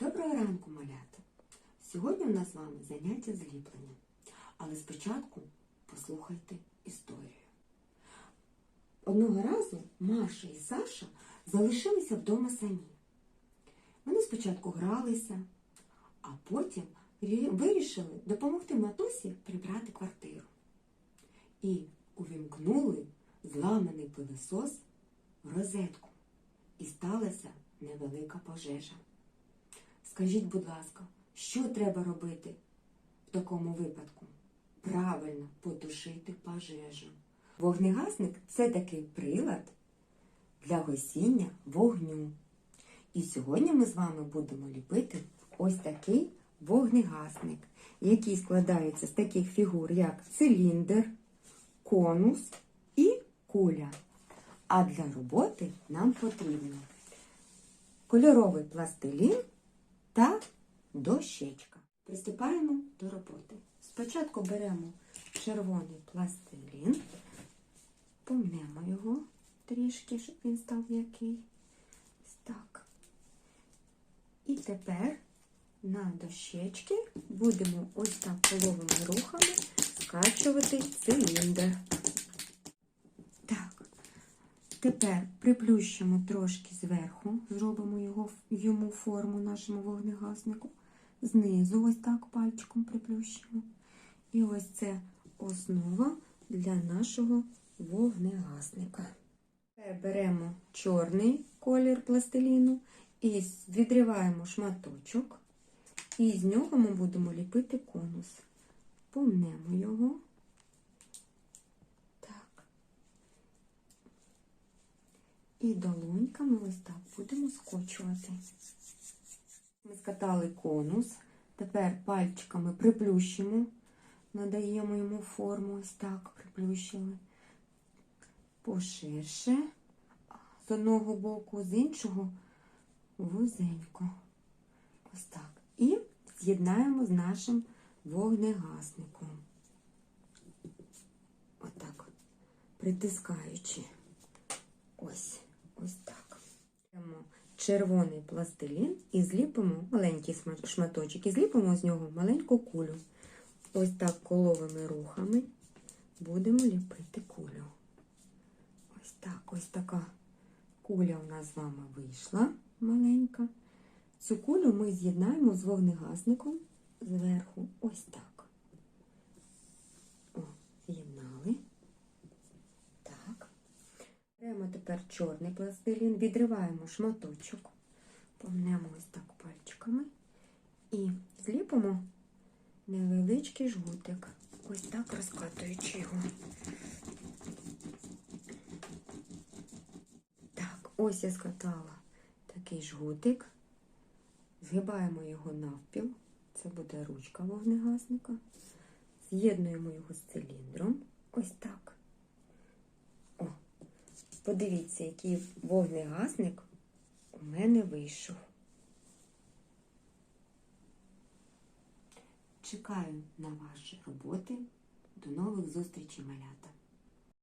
Доброго ранку, малята! Сьогодні у нас з вами заняття зліплення. Але спочатку послухайте історію. Одного разу Маша і Саша залишилися вдома самі. Вони спочатку гралися, а потім вирішили допомогти матусі прибрати квартиру. І увімкнули зламаний пилосос в розетку. І сталася невелика пожежа. Скажіть, будь ласка, що треба робити в такому випадку? Правильно потушити пожежу. Вогнегасник це такий прилад для гасіння вогню. І сьогодні ми з вами будемо ліпити ось такий вогнегасник, який складається з таких фігур, як циліндр, конус і куля. А для роботи нам потрібно кольоровий пластилін та дощечка. Приступаємо до роботи. Спочатку беремо червоний пластилін, помнемо його трішки, щоб він став м'який. Так. І тепер на дощечки будемо ось так половими рухами скачувати циліндр. Тепер приплющимо трошки зверху, зробимо його, йому форму нашому вогнегаснику. Знизу ось так пальчиком приплющимо. І ось це основа для нашого вогнегасника. Тепер беремо чорний колір пластиліну і відриваємо шматочок. І з нього ми будемо ліпити конус. Помнемо його. І долоньками ось так будемо скочувати. Ми скатали конус. Тепер пальчиками приплющимо, надаємо йому форму, ось так приплющили. Поширше з одного боку, з іншого вузенько. Ось так. І з'єднаємо з нашим вогнегасником. Отак, притискаючи. Ось, червоний пластилін і зліпимо маленький шматочок, і зліпимо з нього маленьку кулю. Ось так коловими рухами будемо ліпити кулю. Ось так, ось така куля у нас з вами вийшла маленька. Цю кулю ми з'єднаємо з вогнегасником зверху. Ось так. О, з'єднали. Так. Беремо тепер чорний пластилін, відриваємо шматочок, помнемо ось так пальчиками і зліпимо невеличкий жгутик. Ось так розкатуючи його. Так, ось я скатала такий жгутик. Згибаємо його навпіл. Це буде ручка вогнегасника. З'єднуємо його з циліндром. Ось так. Подивіться, який вогнегасник у мене вийшов. Чекаю на ваші роботи. До нових зустрічей, малята!